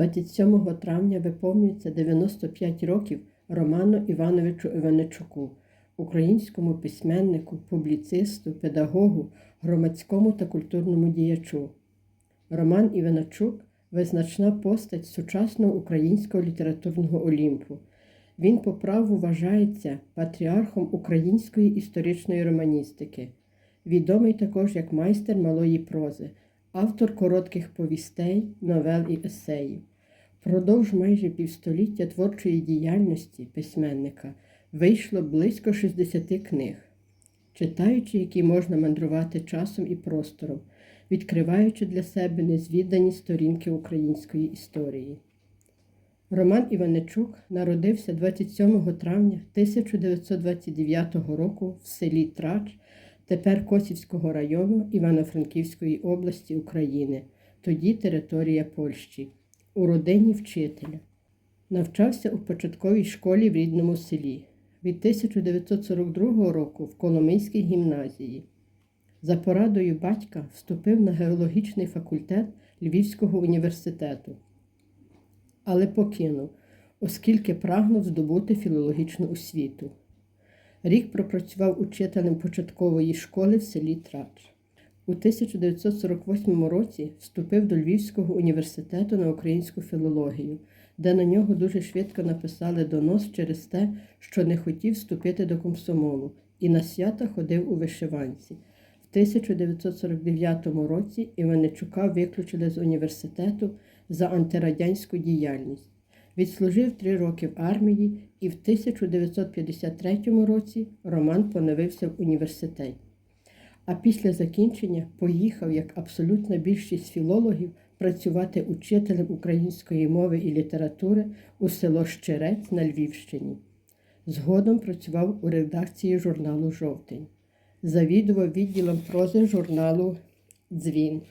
27 травня виповнюється 95 років Роману Івановичу Іваничуку, українському письменнику, публіцисту, педагогу, громадському та культурному діячу. Роман Іваничук визначна постать сучасного українського літературного олімпу. Він по праву вважається патріархом української історичної романістики, відомий також як майстер малої прози, автор коротких повістей, новел і есеїв. Продовж майже півстоліття творчої діяльності письменника вийшло близько 60 книг, читаючи, які можна мандрувати часом і простором, відкриваючи для себе незвідані сторінки української історії. Роман Іваничук народився 27 травня 1929 року в селі Трач, тепер Косівського району Івано-Франківської області України, тоді територія Польщі, у родині вчителя. Навчався у початковій школі в рідному селі. Від 1942 року в Коломийській гімназії. За порадою батька вступив на геологічний факультет Львівського університету, але покинув, оскільки прагнув здобути філологічну освіту. Рік пропрацював учителем початкової школи в селі Трач. У 1948 році вступив до Львівського університету на українську філологію, де на нього дуже швидко написали донос через те, що не хотів вступити до комсомолу, і на свята ходив у вишиванці. В 1949 році Іваничука виключили з університету за антирадянську діяльність. Відслужив три роки в армії і в 1953 році Роман поновився в університеті. А після закінчення поїхав, як абсолютна більшість філологів, працювати учителем української мови і літератури у село Щерець на Львівщині. Згодом працював у редакції журналу Жовтень, завідував відділом прози журналу Дзвін.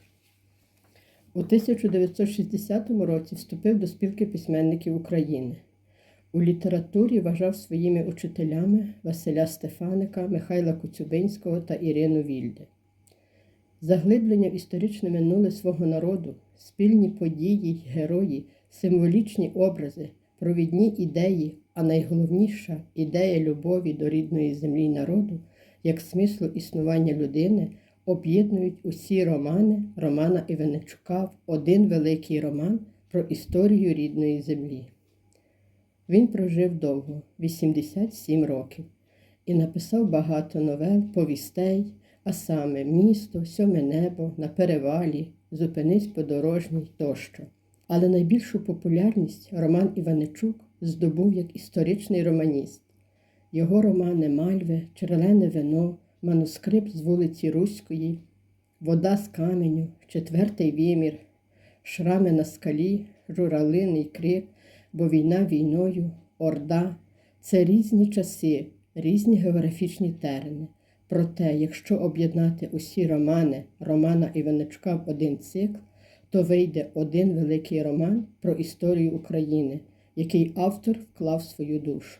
У 1960 році вступив до спілки письменників України. У літературі вважав своїми учителями Василя Стефаника, Михайла Коцюбинського та Ірину Вільде. Заглиблення в історичне минуле свого народу, спільні події герої, символічні образи, провідні ідеї, а найголовніша ідея любові до рідної землі народу, як смислу існування людини, об'єднують усі романи Романа Іваничука в один великий роман про історію рідної землі. Він прожив довго 87 років і написав багато новел, повістей, а саме Місто, Сьоме небо, на перевалі, Зупинись подорожній тощо. Але найбільшу популярність Роман Іваничук здобув як історичний романіст. Його романи Мальве, Черлене вино, манускрипт з вулиці Руської, Вода з каменю, Четвертий вимір, Шрами на скалі, Журалиний крик бо війна війною, орда це різні часи, різні географічні терени. Проте, якщо об'єднати усі романи Романа Іваничука в один цикл, то вийде один великий роман про історію України, який автор вклав свою душу.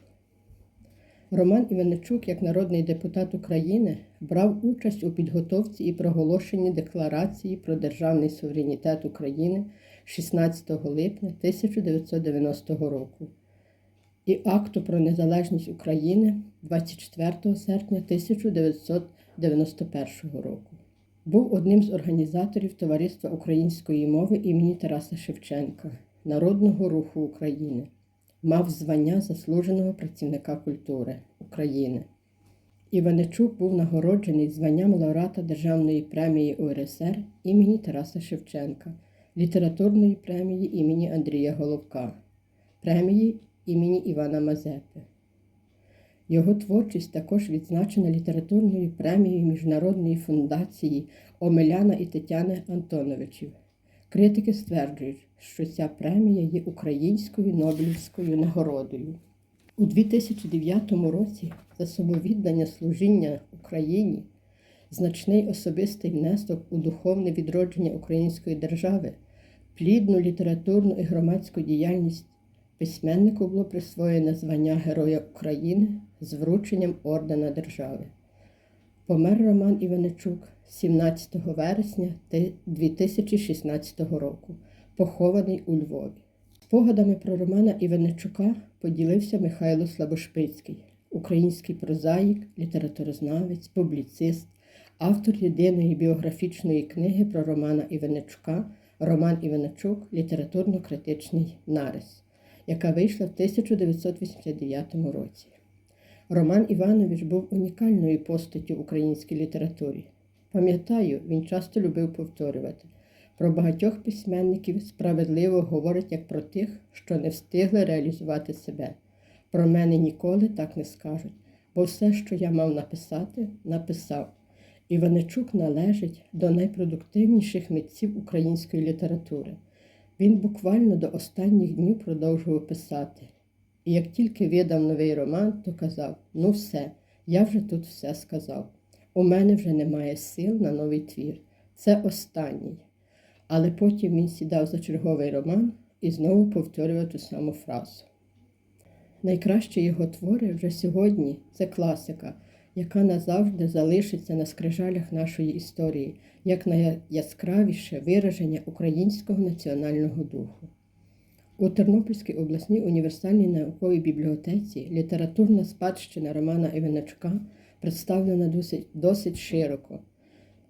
Роман Іваничук, як народний депутат України, брав участь у підготовці і проголошенні Декларації про державний суверенітет України 16 липня 1990 року і акту про незалежність України 24 серпня 1991 року. Був одним з організаторів Товариства української мови імені Тараса Шевченка, Народного руху України. Мав звання заслуженого працівника культури України. Іваничук був нагороджений званням лауреата Державної премії УРСР імені Тараса Шевченка літературної премії імені Андрія Головка, премії імені Івана Мазепи. Його творчість також відзначена літературною премією Міжнародної фундації Омеляна і Тетяни Антоновичів. Критики стверджують, що ця премія є українською Нобелівською нагородою. У 2009 році за самовіддання служіння Україні значний особистий внесок у духовне відродження української держави, плідну літературну і громадську діяльність письменнику було присвоєне звання Героя України з врученням ордена держави. Помер Роман Іваничук 17 вересня 2016 року, похований у Львові. Спогадами про Романа Іваничука поділився Михайло Слабошпицький, український прозаїк, літературознавець, публіцист, автор єдиної біографічної книги про Романа Іваничука Роман Іваничук Літературно-критичний нарис, яка вийшла в 1989 році. Роман Іванович був унікальною постаттю в українській літературі. Пам'ятаю, він часто любив повторювати. Про багатьох письменників справедливо говорять як про тих, що не встигли реалізувати себе. Про мене ніколи так не скажуть, бо все, що я мав написати, написав. Іваничук належить до найпродуктивніших митців української літератури. Він буквально до останніх днів продовжував писати. І як тільки видав новий роман, то казав: ну все, я вже тут все сказав. У мене вже немає сил на новий твір. Це останній. Але потім він сідав за черговий роман і знову повторював ту саму фразу. Найкращі його твори вже сьогодні це класика, яка назавжди залишиться на скрижалях нашої історії, як найяскравіше вираження українського національного духу. У Тернопільській обласній універсальній науковій бібліотеці літературна спадщина Романа Іваничука представлена досить, досить широко.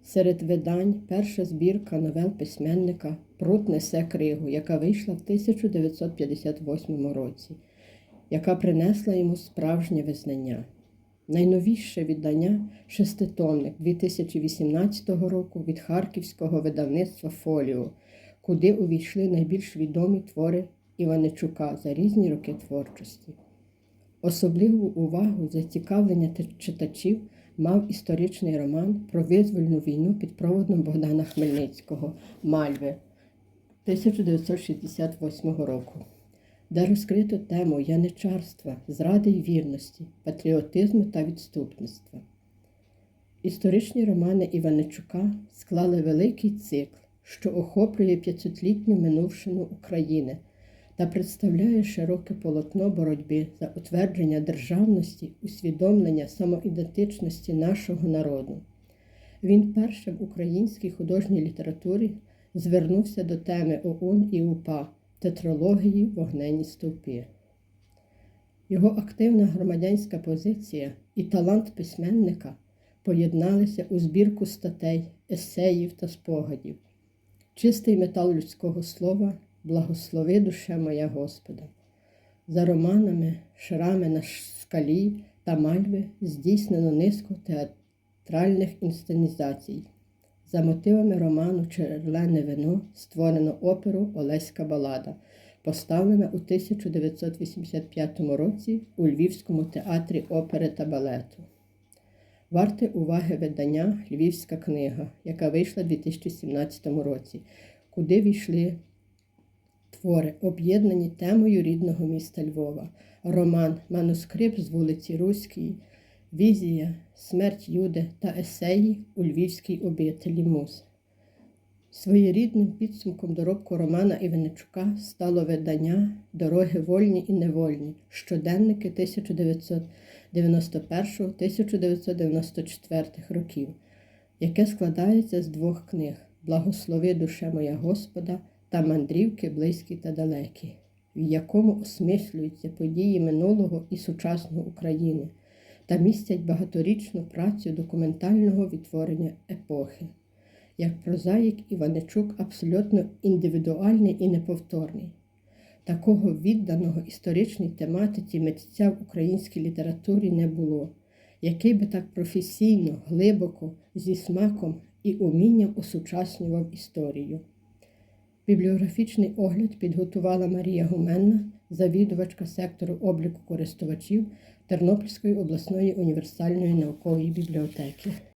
Серед видань перша збірка новел письменника Прут несе кригу, яка вийшла в 1958 році, яка принесла йому справжнє визнання. Найновіше видання шеститомник 2018 року від харківського видавництва Фоліо, куди увійшли найбільш відомі твори Іваничука за різні роки творчості. Особливу увагу зацікавлення читачів мав історичний роман про визвольну війну під проводом Богдана Хмельницького Мальви 1968 року, де розкрито тему яничарства, зради й вірності, патріотизму та відступництва. Історичні романи Іваничука склали великий цикл, що охоплює 500-літню минувшину України та представляє широке полотно боротьби за утвердження державності, усвідомлення самоідентичності нашого народу. Він першим в українській художній літературі звернувся до теми ОУН і УПА тетралогії вогнені стовпи. Його активна громадянська позиція і талант письменника поєдналися у збірку статей, есеїв та спогадів, чистий метал людського слова. Благослови душа моя Господа. За романами, шрами на скалі та мальви здійснено низку театральних інсценізацій. За мотивами роману Черлене вино створено оперу Олеська Балада, поставлена у 1985 році у Львівському театрі опери та балету. Варте уваги видання Львівська книга, яка вийшла у 2017 році, куди війшли твори, об'єднані темою рідного міста Львова, роман, манускрипт з вулиці Руської, Візія, Смерть Юди та есеї у Львівській обителі Муз. Своєрідним підсумком доробку Романа Іваничука стало видання Дороги вольні і невольні, щоденники 1991-1994 років, яке складається з двох книг Благослови душе моя Господа та мандрівки близькі та далекі, в якому осмислюються події минулого і сучасного України та містять багаторічну працю документального відтворення епохи. Як прозаїк Іваничук абсолютно індивідуальний і неповторний. Такого відданого історичній тематиці митця в українській літературі не було, який би так професійно, глибоко, зі смаком і умінням осучаснював історію. Бібліографічний огляд підготувала Марія Гуменна, завідувачка сектору обліку користувачів Тернопільської обласної універсальної наукової бібліотеки.